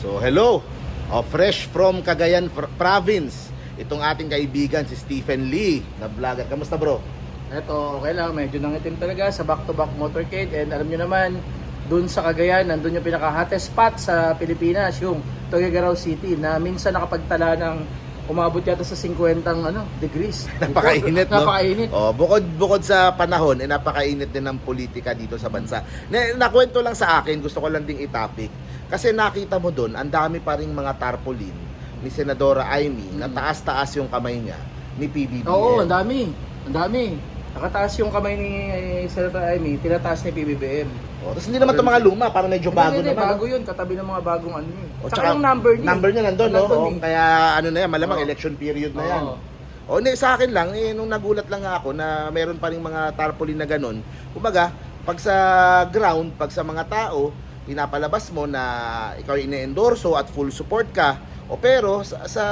So hello, oh, fresh from Cagayan Pr- Province. Itong ating kaibigan si Stephen Lee na vlogger. Kamusta bro? Eto, okay lang. Medyo nangitim talaga sa back-to-back motorcade. And alam nyo naman, dun sa Cagayan, nandun yung pinaka-hottest spot sa Pilipinas, yung Tuguegarao City, na minsan nakapagtala ng umabot yata sa 50 ano, degrees. Napakainit, no? Napakainit. Oh, bukod bukod sa panahon, eh, napakainit din ng politika dito sa bansa. Na, nakwento lang sa akin, gusto ko lang ding i-topic. Kasi nakita mo doon, ang dami pa ring mga tarpaulin ni Senadora Amy na Mm. taas-taas yung kamay niya ni PBBM. Oo, ang dami. Ang dami. Nakataas yung kamay ni eh, Senator Amy, tinataas ni PBBM. Oh, tapos hindi naman ito mga luma, parang medyo bago Hindi, hindi, naman. bago yun, katabi ng mga bagong ano yun. O, Tsaka yung number niya. Number niya nandun, no? Nandun O, eh. kaya ano na yan, malamang Oo. election period na yan. Oo. O, hindi, sa akin lang, eh, nung nagulat lang ako na meron pa rin mga tarpaulin na ganun. Kumbaga, pag sa ground, pag sa mga tao, pinapalabas mo na ikaw ay ine-endorso at full support ka, o pero sa, sa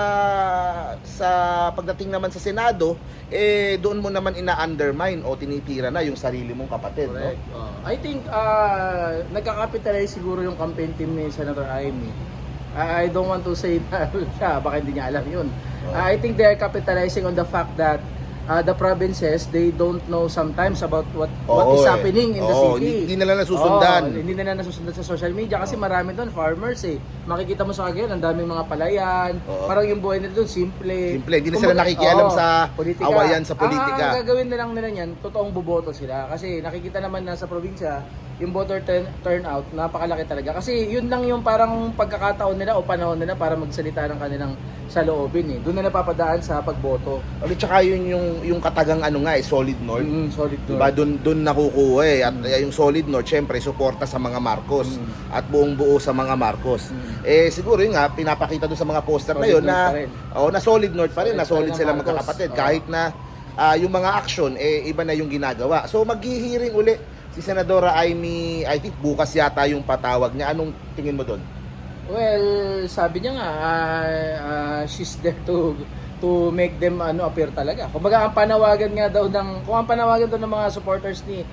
sa pagdating naman sa Senado, eh doon mo naman ina-undermine o tinitira na yung sarili mong kapatid, no? Correct. Oh. I think uh, nagka-capitalize siguro yung campaign team ni Senator Amy. I I don't want to say na siya, baka hindi niya alam yun. Oh. I think they are capitalizing on the fact that uh, the provinces, they don't know sometimes about what what Oo, is eh. happening in the Oo, city. Hindi, hindi nila nasusundan. Oo, hindi nila nasusundan sa social media kasi marami doon farmers eh. Makikita mo sa kagaya, ang daming mga palayan. Oo. Parang yung buhay nila doon simple. Simple, hindi na sila Kumbaga, nakikialam sa politika. awayan sa politika. Ang, ang gagawin na lang nila niyan, totoong boboto sila. Kasi nakikita naman na sa probinsya, yung voter turn- turnout, napakalaki talaga. Kasi yun lang yung parang pagkakataon nila o panahon nila para magsalita ng kanilang saloobin eh. Doon na napapadaan sa pagboto. Ulit tsaka yun yung, yung katagang ano nga eh, solid north. Mm, solid Diba? Doon doon nakukuha eh. At Mm. yung solid north, syempre, suporta sa mga Marcos. Mm. At buong buo sa mga Marcos. Mm. Eh, siguro yun nga, pinapakita doon sa mga poster na Solid yun north na, pa rin. oh, na solid north pa rin, Solid na solid sila Marcos. magkakapatid. Oo. Kahit na ah, yung mga action, eh, iba na yung ginagawa. So, maghihiring uli si Senadora Amy, I think bukas yata yung patawag niya. Anong tingin mo doon? Well, sabi niya nga, ah, ah, she's there to to make them ano appear talaga. Kumbaga ang panawagan nga daw ng kung ang panawagan daw ng mga supporters ni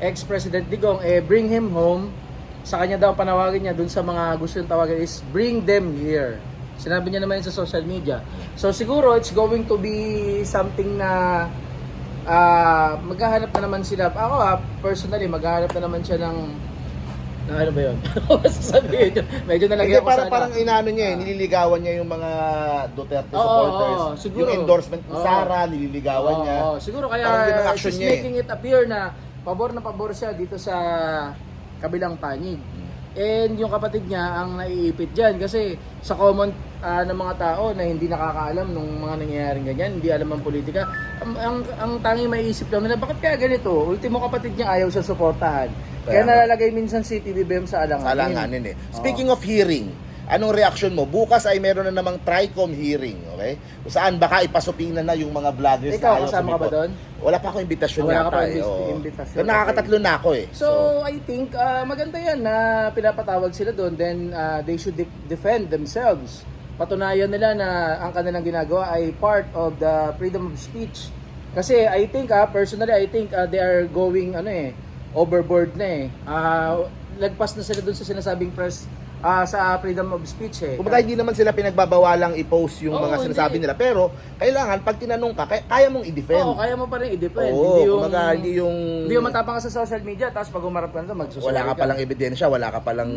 ex-president Digong eh bring him home. Sa kanya daw panawagan niya dun sa mga gusto yung tawagan is bring them here. Sinabi niya naman sa social media. So siguro it's going to be something na ah maghahanap na naman sila. Ako ha, personally, maghahanap na naman siya ng na ano ba yun? Ano sasabihin yun? Medyo nalagyan ko parang, sana. parang inaano niya eh, Ah. nililigawan niya yung mga Duterte Oo, supporters. oo, siguro. Yung endorsement ni Oo. Sara, nililigawan Oo, niya. oo. siguro kaya Parang action she's niya eh. making it appear na pabor na pabor siya dito sa kabilang panig. And yung kapatid niya ang naiipit dyan kasi sa common ah, ng mga tao na hindi nakakaalam nung mga nangyayaring ganyan, hindi alam ang politika, ang, ang, ang tanging maiisip lang nila, bakit kaya ganito? Ultimo kapatid niya ayaw siya suportahan. Kaya Kaya nga. nalalagay minsan si PBBM sa alanganin. Sa alanganin eh. Speaking of hearing, anong reaction mo? Bukas ay meron na namang TRICOM hearing, okay? Kung saan baka ipasupinan na yung mga vloggers Ikaw, na ayaw kasama ka ba sumipot. doon? Wala pa akong invitasyon Wala ka pa eh. imbis- oo. imbitasyon, Pero nakakatatlo na ako eh. So, I think ah, maganda yan na pinapatawag sila doon. Then, ah, they should de- defend themselves. Patunayan nila na ang kanilang ginagawa ay part of the freedom of speech. Kasi I think, ah, personally, I think ah, they are going, ano eh, overboard na eh. Ah, lagpas na sila doon sa sinasabing press, ah, sa freedom of speech eh. Kumbaga hindi naman sila pinagbabawalang i-post yung Oo, mga sinasabi hindi. nila. Pero, kailangan, pag tinanong ka, kaya, kaya mong i-defend. Oo, kaya mo pa rin i-defend. Oo, hindi yung, kumbaga hindi yung... hindi yung matapang ka sa social media, tapos pag umarap ka na magsusunod wala ka palang ebidensya, wala ka palang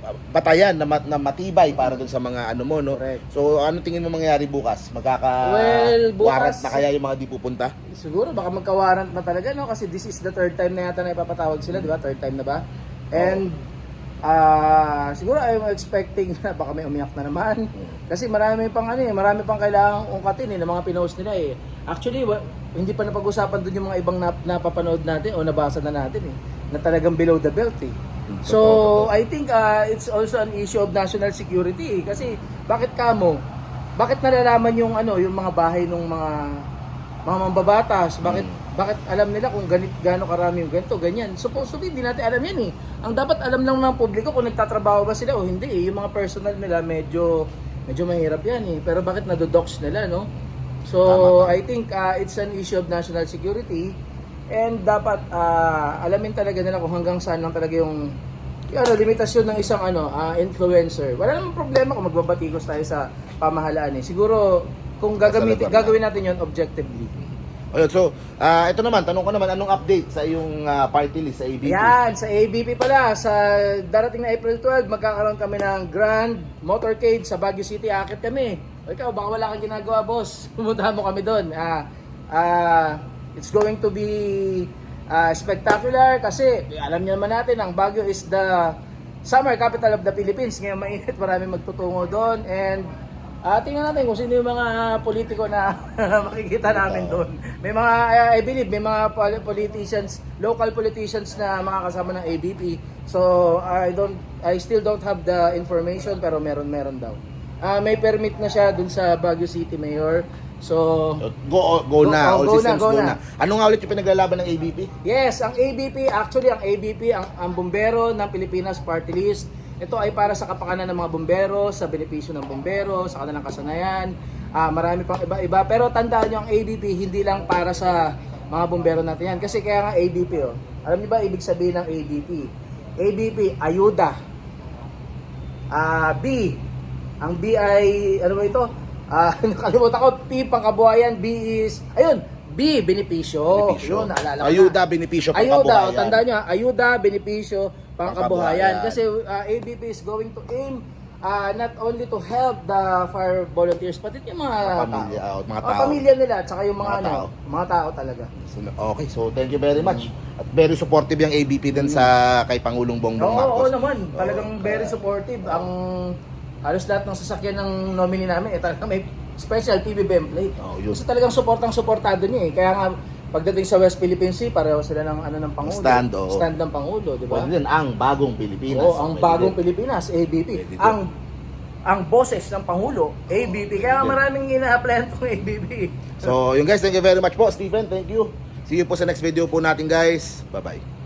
uh, batayan na, mat- na matibay para dun sa mga ano mo, no? Correct. So, ano tingin mo mangyayari bukas? Magkaka Well, bukas- warrant na kaya yung mga di pupunta? Siguro baka magka-warrant na talaga no kasi this is the third time na yata na ipapatawag sila, di ba? Third time na ba? And ah siguro I'm expecting na baka may umiyak na naman. Kasi marami pang ano eh, marami pang kailangang ungkatin eh ng mga pinost nila eh. Actually, wa- hindi pa napag-usapan doon yung mga ibang nap- napapanood natin o nabasa na natin eh na talagang below the belt eh. So, I think ah, it's also an issue of national security eh. kasi bakit kamo? Bakit nalalaman yung ano, yung mga bahay ng mga mga mambabatas, bakit bakit alam nila kung ganit gaano karami yung ganito, ganyan. Supposed to be, hindi natin alam yan eh. Ang dapat alam lang ng publiko kung nagtatrabaho ba sila o hindi eh. Yung mga personal nila medyo medyo mahirap yan eh. Pero bakit nadodox nila, no? So, Tama. I think uh, it's an issue of national security and dapat uh, alamin talaga nila kung hanggang saan lang talaga yung yung ano, limitasyon ng isang ano, ah, influencer. Wala namang problema kung magbabatikos tayo sa pamahalaan eh. Siguro kung gagamitin lugar na. gagawin natin 'yon objectively. Ayun, so, ah, ito naman, tanong ko naman, anong update sa iyong ah, party list sa ABP? Yan, sa ABP pala, sa darating na April 12, magkakaroon kami ng Grand Motorcade sa Baguio City. Akit kami. O ikaw, baka wala kang ginagawa, boss. Pumuntahan mo kami doon. Ah, ah, it's going to be ah, spectacular kasi alam niyo naman natin, ang Baguio is the summer capital of the Philippines. Ngayon mainit, marami magtutungo doon. And Ah, tingnan natin kung sino yung mga politiko na makikita namin doon. May mga, I- I believe, may mga pol- politicians, local politicians na makakasama ng ABP. So, I don't, I still don't have the information, pero meron-meron daw. Ah, may permit na siya dun sa Baguio City Mayor. So, Go, go, Go- na, oh, all go systems na, go go, na. na. Ano nga ulit yung pinaglalaban ng ABP? Yes, ang ABP, actually ang ABP, ang, ang bumbero ng Pilipinas Party List, ito ay para sa kapakanan ng mga bumbero, sa benepisyo ng bumbero, sa kanilang kasanayan, ah, marami pang iba-iba. Pero tandaan nyo, ang ABP hindi lang para sa mga bumbero natin yan. Kasi kaya nga ABP, oh. alam niyo ba ibig sabihin ng ABP? ABP, ayuda. Ah, B, ang B ay, ano ba ito? Ah, nakalimutan ko, P, pangkabuhayan, B is, ayun, B, benepisyo. Benepisyo. Yun, naalala ko na. Ayuda, benepisyo, Ayuda, o pangkabuhayan. tandaan nyo, ayuda, benepisyo, pangkabuhayan. Kasi uh, ABP is going to aim uh, not only to help the fire volunteers, it yung mga Pamilya, tao. oh, mga Oh, tao. pamilya nila, at saka yung mga, Mga ano, tao. mga tao talaga. So, Okay, so thank you very much. At very supportive yung ABP din sa kay Pangulong Bongbong Oo, oo Marcos. naman. Talagang Oo, very supportive. Ang halos lahat ng sasakyan ng nominee namin, eh, talagang may special PBBM plate. Oo, yun. Kasi talagang supportang suportado niya eh. Kaya nga, pagdating sa West Philippine Sea, pareho sila ng ano ng Pangulo. Stand, oo. Stand ng Pangulo, di ba? Pwede din ang bagong Pilipinas. Oo, ang Pwede bagong din. Pilipinas, ABP. Pwede din. Ang ang boses ng Pangulo, ABP. Kaya Pwede. maraming ina-applyan itong ABP. So, yun guys, thank you very much po. Stephen, thank you. See you po sa next video po natin guys. Bye-bye.